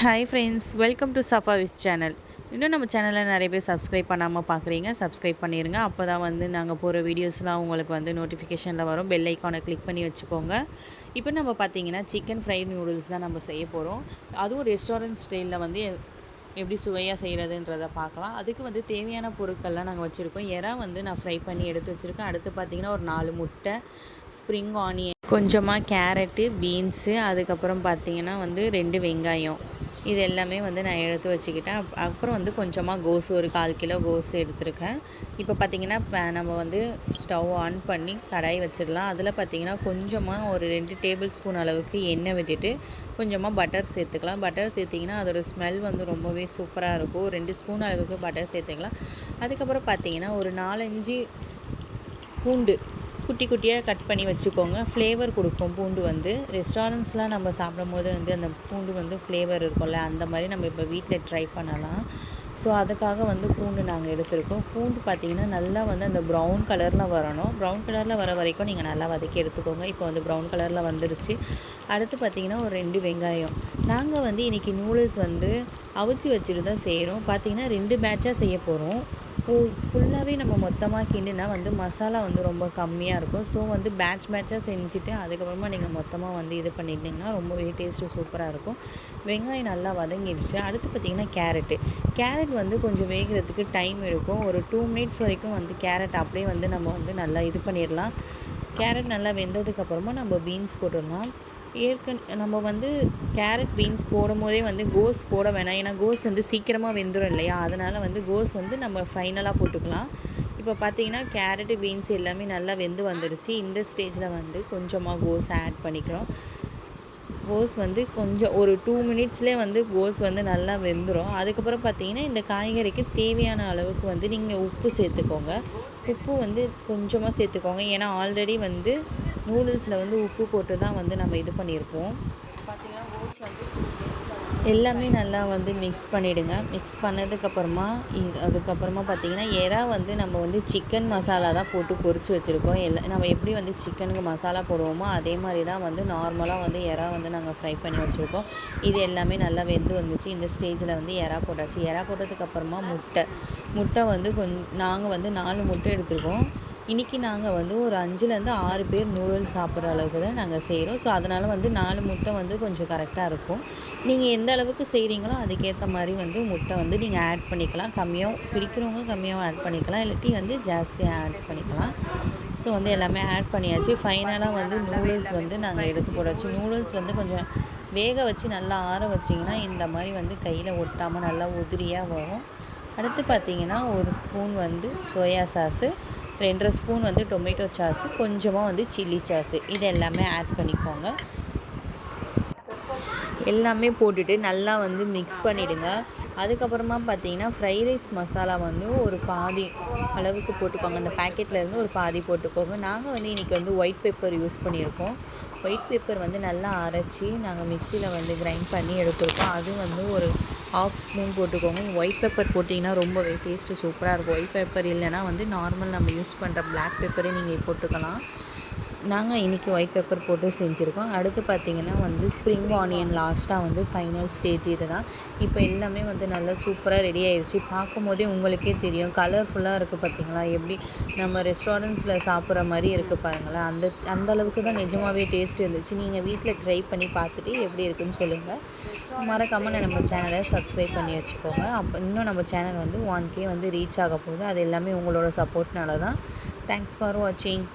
Hi friends welcome to Safa channel இன்னும் நம்ம சேனலில் நிறைய பேர் சப்ஸ்கிரைப் பண்ணாமல் பார்க்குறீங்க சப்ஸ்கிரைப் பண்ணிடுங்க அப்போ தான் வந்து நாங்கள் போகிற வீடியோஸ்லாம் உங்களுக்கு வந்து நோட்டிஃபிகேஷனில் வரும். பெல் ஐக்கானை கிளிக் பண்ணி வச்சுக்கோங்க. இப்போ நம்ம பார்த்தீங்கன்னா சிக்கன் ஃப்ரைட் நூடுல்ஸ் தான் நம்ம செய்ய போகிறோம் அதுவும் ரெஸ்டாரண்ட் ஸ்டைலில் வந்து எப்படி சுவையாக செய்கிறதுன்றதை பார்க்கலாம். அதுக்கு வந்து தேவையான பொருட்கள்லாம் நாங்கள் வச்சுருக்கோம். எறா வந்து நான் ஃப்ரை பண்ணி எடுத்து வச்சுருக்கேன். அடுத்து பார்த்திங்கன்னா ஒரு நாலு முட்டை ஸ்ப்ரிங் ஆனியன் கொஞ்சமாக கேரட்டு பீன்ஸு அதுக்கப்புறம் பார்த்திங்கன்னா வந்து ரெண்டு வெங்காயம். இது எல்லாமே வந்து நான் எடுத்து வச்சுக்கிட்டேன். அப்புறம் வந்து கொஞ்சமாக கோஸ் ஒரு கால் கிலோ கோஸ் எடுத்திருக்கேன். இப்போ பார்த்திங்கன்னா நம்ம வந்து ஸ்டவ் ஆன் பண்ணி கடாய் வச்சிடலாம். அதில் பார்த்திங்கன்னா கொஞ்சமாக ஒரு ரெண்டு டேபிள் ஸ்பூன் அளவுக்கு எண்ணெய் விட்டுட்டு கொஞ்சமாக பட்டர் சேர்த்துக்கலாம். பட்டர் சேர்த்திங்கன்னா அதோட ஸ்மெல் வந்து ரொம்பவே சூப்பராக இருக்கும். ரெண்டு ஸ்பூன் அளவுக்கு பட்டர் சேர்த்துக்கலாம். அதுக்கப்புறம் பார்த்திங்கன்னா ஒரு நாலஞ்சு பூண்டு குட்டி குட்டியாக கட் பண்ணி வச்சுக்கோங்க. ஃப்ளேவர் கொடுக்கும் பூண்டு வந்து. ரெஸ்டாரண்ட்ஸ்லாம் நம்ம சாப்பிடும் போது வந்து அந்த பூண்டு வந்து ஃப்ளேவர் இருக்கும்ல அந்த மாதிரி நம்ம இப்போ வீட்டில் ட்ரை பண்ணலாம். ஸோ அதுக்காக வந்து பூண்டு நாங்கள் எடுத்திருக்கோம். பூண்டு பார்த்திங்கன்னா நல்லா வந்து அந்த ப்ரௌன் கலரில் வரணும். ப்ரௌன் கலரில் வர வரைக்கும் நீங்கள் நல்லா வதக்கி எடுத்துக்கோங்க. இப்போ வந்து ப்ரௌன் கலரில் வந்துடுச்சு அடுத்து பார்த்திங்கன்னா ஒரு ரெண்டு வெங்காயம். நாங்கள் வந்து இன்றைக்கி நூடுல்ஸ் வந்து அவிச்சு வச்சுட்டு தான் செய்கிறோம் பார்த்திங்கன்னா ரெண்டு பேட்சாக செய்ய போகிறோம் ஃபுல்லாகவே நம்ம மொத்தமாக கிண்டினா வந்து மசாலா வந்து ரொம்ப கம்மியாக இருக்கும். ஸோ வந்து பேட்ச் பேட்சாக செஞ்சுட்டு அதுக்கப்புறமா நீங்கள் மொத்தமாக வந்து இது பண்ணிட்டீங்கன்னா ரொம்பவே டேஸ்ட்டு சூப்பராக இருக்கும். வெங்காயம் நல்லா வதங்கிடுச்சு. அடுத்து பார்த்திங்கன்னா கேரட்டு கேரட் வந்து கொஞ்சம் வேகிறதுக்கு டைம் எடுக்கும். ஒரு டூ மினிட்ஸ் வரைக்கும் வந்து கேரட் அப்படியே வந்து நம்ம வந்து நல்லா இது பண்ணிடலாம். கேரட் நல்லா வெந்ததுக்கப்புறமா நம்ம பீன்ஸ் போட்டுடலாம். ஏற்கன நம்ம வந்து கேரட் பீன்ஸ் போடும் போதே வந்து கோஸ் போட வேணாம். ஏன்னா கோஸ் வந்து சீக்கிரமாக வெந்துடும் இல்லையா? அதனால் வந்து கோஸ் வந்து நம்ம ஃபைனலாக போட்டுக்கலாம். இப்போ பார்த்தீங்கன்னா கேரட்டு பீன்ஸ் எல்லாமே நல்லா வெந்து வந்துடுச்சு இந்த ஸ்டேஜில் வந்து கொஞ்சமாக கோஸ் ஆட் பண்ணிக்கிறோம். கோஸ் வந்து கொஞ்சம் ஒரு டூ மினிட்ஸ்லேயே வந்து கோஸ் வந்து நல்லா வெந்துடும் அதுக்கப்புறம் பார்த்தீங்கன்னா இந்த காய்கறிக்கு தேவையான அளவுக்கு வந்து நீங்கள் உப்பு சேர்த்துக்கோங்க. உப்பு வந்து கொஞ்சமாக சேர்த்துக்கோங்க. ஏன்னா ஆல்ரெடி வந்து நூடுல்ஸில் வந்து உப்பு போட்டு தான் வந்து நம்ம இது பண்ணியிருப்போம். பார்த்தீங்கன்னா கோஸ் வந்து எல்லாமே நல்லா வந்து மிக்ஸ் பண்ணிவிடுங்க மிக்ஸ் பண்ணதுக்கப்புறமா இது அதுக்கப்புறமா பார்த்திங்கன்னா எறா வந்து நம்ம வந்து சிக்கன் மசாலா தான் போட்டு பொரித்து வச்சுருக்கோம். எல்லா நம்ம எப்படி வந்து சிக்கனுக்கு மசாலா போடுவோமோ அதே மாதிரி தான் வந்து நார்மலாக வந்து எறா வந்து நாங்கள் ஃப்ரை பண்ணி வச்சுருக்கோம். இது எல்லாமே நல்லா வெந்து வந்துச்சு. இந்த ஸ்டேஜில் வந்து எறா போட்டாச்சு. எறா போட்டதுக்கப்புறமா முட்டை. முட்டை வந்து கொஞ்சம் நாங்கள் வந்து நாலு முட்டை எடுத்துருக்கோம். இன்றைக்கி நாங்கள் வந்து ஒரு அஞ்சுலேருந்து ஆறு பேர் நூடுல்ஸ் சாப்பிட்ற அளவுக்கு தான் நாங்கள் செய்கிறோம் ஸோ அதனால் வந்து நாலு முட்டை வந்து கொஞ்சம் கரெக்டாக இருக்கும். நீங்கள் எந்த அளவுக்கு செய்கிறீங்களோ அதுக்கேற்ற மாதிரி வந்து முட்டை வந்து நீங்கள் ஆட் பண்ணிக்கலாம். கம்மியாக பிடிக்கிறவங்க கம்மியாக ஆட் பண்ணிக்கலாம். இல்லாட்டி வந்து ஜாஸ்தியாக ஆட் பண்ணிக்கலாம். ஸோ வந்து எல்லாமே ஆட் பண்ணியாச்சு. ஃபைனலாக வந்து நூடுல்ஸ் வந்து நாங்கள் எடுத்து போடாச்சு நூடுல்ஸ் வந்து கொஞ்சம் வேக வச்சு நல்லா ஆற வச்சிங்கன்னா இந்த மாதிரி வந்து கையில் ஒட்டாமல் நல்லா உதிரியாக வரும். அடுத்து பார்த்தீங்கன்னா ஒரு ஸ்பூன் வந்து சோயா சாஸு ரெண்டரை ஸ்பூன் வந்து டொமேட்டோ சாஸு கொஞ்சமாக வந்து சில்லி சாஸு. இது எல்லாமே ஆட் பண்ணிக்கோங்க. எல்லாமே போட்டுட்டு நல்லா வந்து மிக்ஸ் பண்ணிவிடுங்க அதுக்கப்புறமா பார்த்தீங்கன்னா ஃப்ரைட் ரைஸ் மசாலா வந்து ஒரு பாதி அளவுக்கு போட்டுக்கோங்க. அந்த பேக்கெட்டில் இருந்து ஒரு பாதி போட்டுக்கோங்க. நாங்கள் வந்து இன்றைக்கி வந்து ஒயிட் பேப்பர் யூஸ் பண்ணியிருக்கோம். ஒயிட் பேப்பர் வந்து நல்லா அரைச்சி நாங்கள் மிக்சியில் வந்து கிரைண்ட் பண்ணி எடுத்துருக்கோம். அது வந்து ஒரு ஆஃப் ஸ்பூன் போட்டுக்கோங்க. ஒயிட் பேப்பர் போட்டிங்கன்னா ரொம்பவே டேஸ்ட்டு சூப்பராக இருக்கும். ஒயிட் பேப்பர் இல்லைனா வந்து நார்மல் நம்ம யூஸ் பண்ணுற பிளாக் பேப்பரே நீங்கள் போட்டுக்கலாம். நாங்கள் இன்றைக்கி ஒயிட் பேப்பர் போட்டு செஞ்சுருக்கோம். அடுத்து பார்த்திங்கன்னா வந்து ஸ்ப்ரிங் ஆனியன் லாஸ்ட்டாக வந்து ஃபைனல் ஸ்டேஜ் இது தான் இப்போ எல்லாமே வந்து நல்லா சூப்பராக ரெடி ஆகிடுச்சு பார்க்கும் போதே உங்களுக்கே தெரியும். கலர்ஃபுல்லாக இருக்குது பார்த்திங்களா எப்படி நம்ம ரெஸ்டாரண்ட்ஸில் சாப்பிட்ற மாதிரி இருக்குது பாருங்களேன். அந்த அந்த அளவுக்கு தான் நிஜமாகவே டேஸ்ட் இருந்துச்சு. நீங்கள் வீட்டில் ட்ரை பண்ணி பார்த்துட்டு எப்படி இருக்குன்னு சொல்லுங்கள் மறக்காமல் நம்ம சேனலை சப்ஸ்கிரைப் பண்ணி வச்சுக்கோங்க. அப்போ இன்னும் நம்ம சேனல் வந்து ஒன் கே வந்து ரீச் ஆக போகுது. அது எல்லாமே உங்களோட சப்போர்ட்னால தான் தேங்க்ஸ் ஃபார் வாட்சிங்